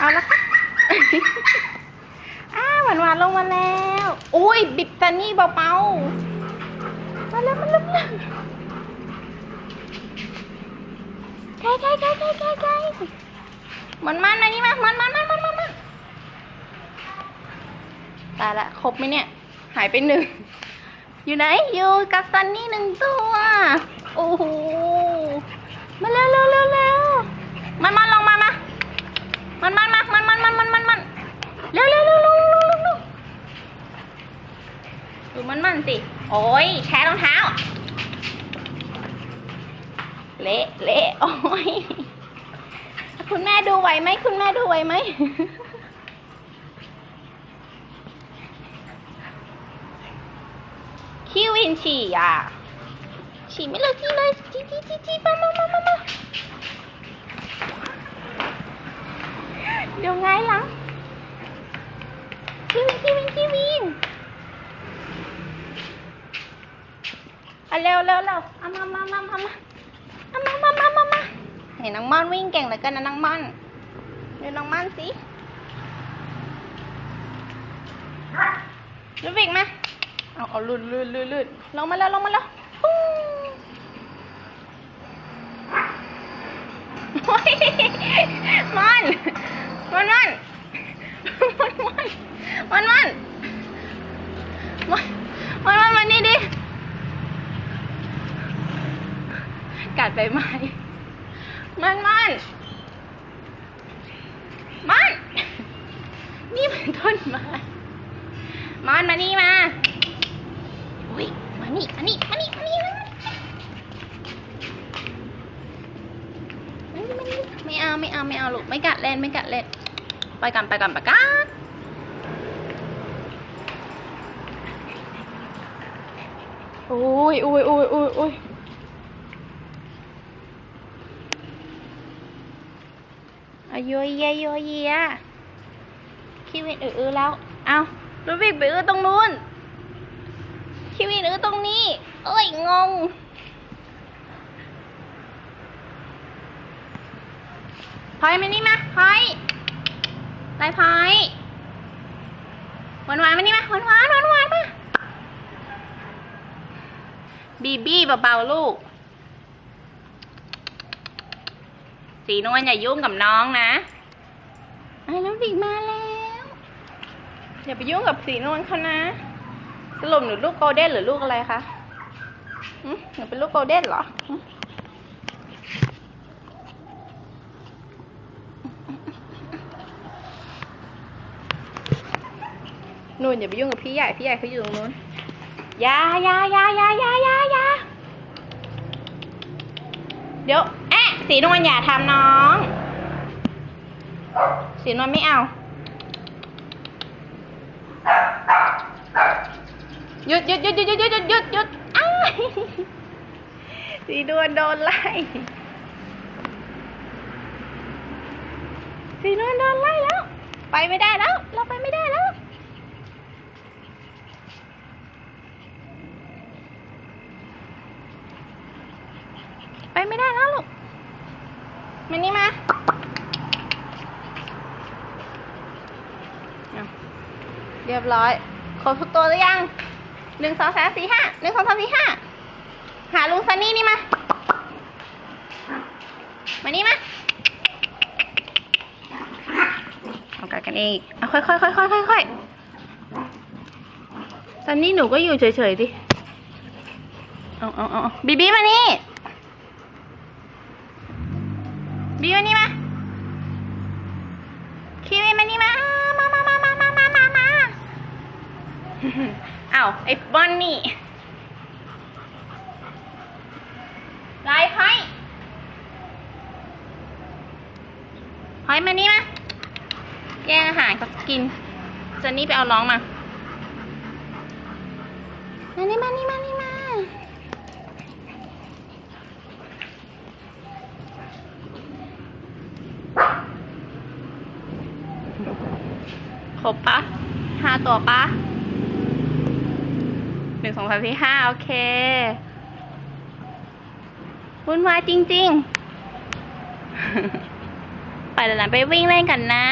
เอาละค่ะอ้าหวานหวานลงมาแล้ว อุ้ยบิดซันนี่เบาๆ มาแล้วมาแล้วมาแล้ใกล้ใกล้ใกล้ใกล้ใกล้ใกล้มันมันอันนี้มามันมันมันมันมันมันตายละ ครบไหมเนี่ย หายไปหนึ่ง อยู่ไหน อยู่กับซันนี่หนึ่งตัว โอ้โห มาเร็วเร็วเร็วเร็วมันมันลงมามา มันมันมามันมันมันมันมันมันเร็วเร็วเร็วเร็วเร็วเร็วเร็วดูมันมันสิ โอ้ยแช่รองเท้า เละเละโอ้ย คุณแม่ดูไหวไหม คุณแม่ดูไหวไหมขี้วินฉี่อะ ฉี่ไม่เลิกที่เลยจีจีจีจีมามา อะเร็วเร็วเร็วเอามามามามามาเอามามามามามาเห็นน้องม่อนวิ่งเก่งเหลือเกินนะน้องม่อนดูน้องม่อนสิลูกวิ่งมาเอาเอาลื่นลื่นลื่นลื่นลงมาแล้วลงมาแล้วปุ้งโอ้ยม่อนม่อนม่อนม่อนม่อนม่อนม่อน กัดใบไม้มันมันมันนี่มันต้นไม้มันมานี่มาอุ้ยมานี่มานี่มานี่มานี่มานี่มานี่ไม่เอาไม่เอาไม่เอาลูกไม่กัดเล่นไม่กัดเล่นไปกันไปกันไปกันอุ้ยอุ้ยอุ้ยอุ้ยอุ้ย อายุเยโยเยียคิวินเออเออแล้ว เอาลูบิกไปเออตรงนู้นคิวินเออตรงนี้เอ้ย งงพลอยมานี่มาพลอยไรพลอยหวานหวานมานี่มาหวานหวานหวานหวานมาบีบี้เบาๆลูก สีนวลอย่ายุ่งกับน้องนะไอ้น้องดิกมาแล้วอย่าไปยุ่งกับสีนวลเขานะสรุปหนูลูกโกลเด้นหรือลูกอะไรคะหนูเป็นลูกโกลเด้นเหรอนู่นอย่าไปยุ่งกับพี่ใหญ่พี่ใหญ่เขาอยู่ตรงนู้นยายายายายายายาเดี๋ยว สีนวลอย่าทำน้อง สีนวลไม่เอาหยุดหยุดหยุดหยุดหยุดหยุดหยุดหยุดหยุดอ้าสีนวลโดนไล่ สีนวลโดนไล่แล้ว ไปไม่ได้แล้ว เราไปไม่ได้แล้วไปไม่ได้แล้วลูก มานี่มาเรียบร้อยครบทุกตัวหรือยังหนึ่งสองสามสี่ห้าหนึ่งสองสามสี่ห้าหาลุงซันนี่นี่มา มานี่มาเอากัดกันเองเอาค่อยค่อยค่อยค่อยค่อยค่อยซันนี่หนูก็อยู่เฉยๆดิ เอาเอาเอาบีบีมานี่ อ้าวไอ้บอนนี่ลายพอยพอยมานี่มาแย่งอาหารเขากินเจนนี่ไปเอาน้องมา มานี่มานี่มานี่มาครบปะห้าตัวปะ หนึ่งสองสามสี่ห้าโอเค วุ่นวายจริง ๆ ไปหลานไปวิ่งเล่นกันนะ